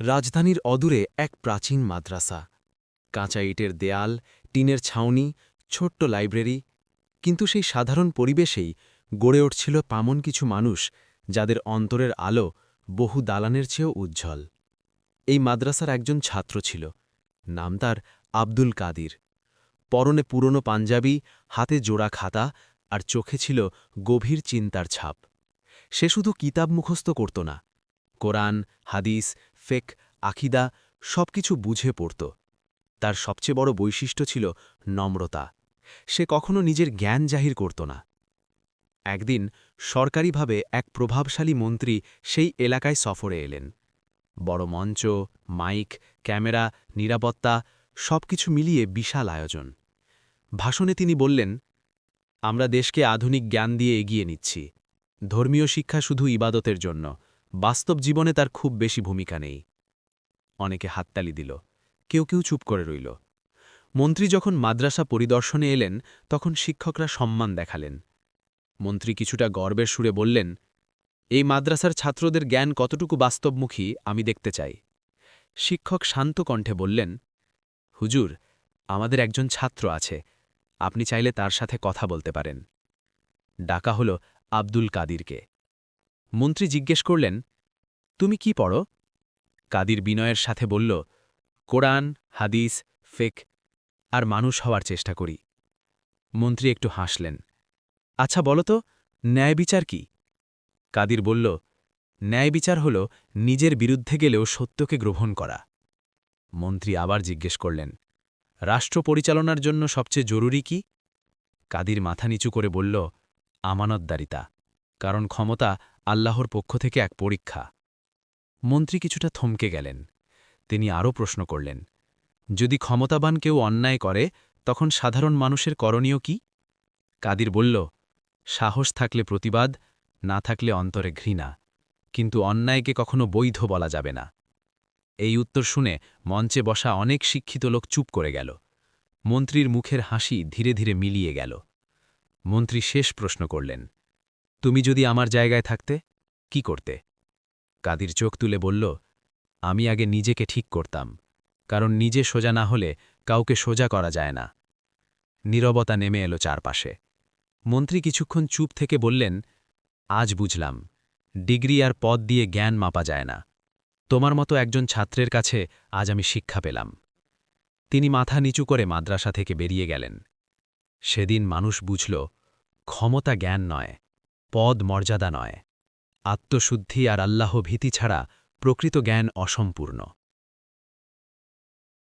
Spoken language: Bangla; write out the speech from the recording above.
রাজধানীর অদূরে এক প্রাচীন মাদ্রাসা। কাঁচা ইটের দেয়াল, টিনের ছাউনি, ছোট্ট লাইব্রেরি। কিন্তু সেই সাধারণ পরিবেশেই গড়ে উঠছিল পামন কিছু মানুষ যাদের অন্তরের আলো বহু দালানের চেয়েও উজ্জ্বল। এই মাদ্রাসার একজন ছাত্র ছিল, নাম তার আব্দুল কাদির। পরনে পুরনো পাঞ্জাবি, হাতে জোড়া খাতা আর চোখে ছিল গভীর চিন্তার ছাপ। সে শুধু কিতাব মুখস্থ করত না, কোরআন, হাদিস ফেক আখিদা সবকিছু বুঝে পড়ত। তার সবচেয়ে বড় বৈশিষ্ট্য ছিল নম্রতা। সে কখনো নিজের জ্ঞান জাহির করত না। একদিন সরকারিভাবে এক প্রভাবশালী মন্ত্রী সেই এলাকায় সফরে এলেন। বড় মঞ্চ, মাইক, ক্যামেরা, নিরাপত্তা, সবকিছু মিলিয়ে বিশাল আয়োজন। ভাষণে তিনি বললেন, আমরা দেশকে আধুনিক জ্ঞান দিয়ে এগিয়ে নিচ্ছি। ধর্মীয় শিক্ষা শুধু ইবাদতের জন্য বাস্তব জীবনে তার খুব বেশি ভূমিকা নেই। অনেকে হাততালি দিল, কেউ কেউ চুপ করে রইল। মন্ত্রী যখন মাদ্রাসা পরিদর্শনে এলেন, তখন শিক্ষকরা সম্মান দেখালেন। মন্ত্রী কিছুটা গর্বের সুরে বললেন, এই মাদ্রাসার ছাত্রদের জ্ঞান কতটুকু বাস্তবমুখী, আমি দেখতে চাই। শিক্ষক শান্ত কণ্ঠে বললেন, হুজুর, আমাদের একজন ছাত্র আছে। আপনি চাইলে তার সাথে কথা বলতে পারেন। ডাকা হল আব্দুল কাদিরকে। মন্ত্রী জিজ্ঞেস করলেন, তুমি কি পড়ো? কাদির বিনয়ের সাথে বলল, কোরআন, হাদিস, ফেক আর মানুষ হওয়ার চেষ্টা করি। মন্ত্রী একটু হাসলেন আচ্ছা বলো তো, ন্যায় বিচার কি? কাদির বলল, ন্যায় বিচার হল নিজের বিরুদ্ধে গেলেও সত্যকে গ্রহণ করা। মন্ত্রী আবার জিজ্ঞেস করলেন, রাষ্ট্র পরিচালনার জন্য সবচেয়ে জরুরি কি? কাদির মাথা নিচু করে বলল, আমানতদারিতা, কারণ ক্ষমতা আল্লাহর পক্ষ থেকে এক পরীক্ষা। মন্ত্রী কিছুটা থমকে গেলেন। তিনি আরও প্রশ্ন করলেন, যদি ক্ষমতাবান কেউ অন্যায় করে, তখন সাধারণ মানুষের করণীয় কি? কাদির বলল, সাহস থাকলে প্রতিবাদ, না থাকলে অন্তরে ঘৃণা। কিন্তু অন্যায়কে কখনো বৈধ বলা যাবে না। এই উত্তর শুনে মঞ্চে বসা অনেক শিক্ষিত লোক চুপ করে গেল। মন্ত্রীর মুখের হাসি ধীরে ধীরে মিলিয়ে গেল। মন্ত্রী শেষ প্রশ্ন করলেন তুমি যদি আমার জায়গায় থাকতে, কি করতে? কাদির চোখ তুলে বলল, আমি আগে নিজেকে ঠিক করতাম, কারণ নিজে সোজা না হলে কাউকে সোজা করা যায় না। নীরবতা নেমে এলো চারপাশে। মন্ত্রী কিছুক্ষণ চুপ থেকে বললেন, আজ বুঝলাম, ডিগ্রি আর পদ দিয়ে জ্ঞান মাপা যায় না। তোমার মতো একজন ছাত্রের কাছে আজ আমি শিক্ষা পেলাম তিনি মাথা নিচু করে মাদ্রাসা থেকে বেরিয়ে গেলেন। সেদিন মানুষ বুঝল, ক্ষমতা জ্ঞান নয়। পদ মর্যাদা নয়। আত্মশুদ্ধি আর আল্লাহ ভীতি ছাড়া প্রকৃত জ্ঞান অসম্পূর্ণ।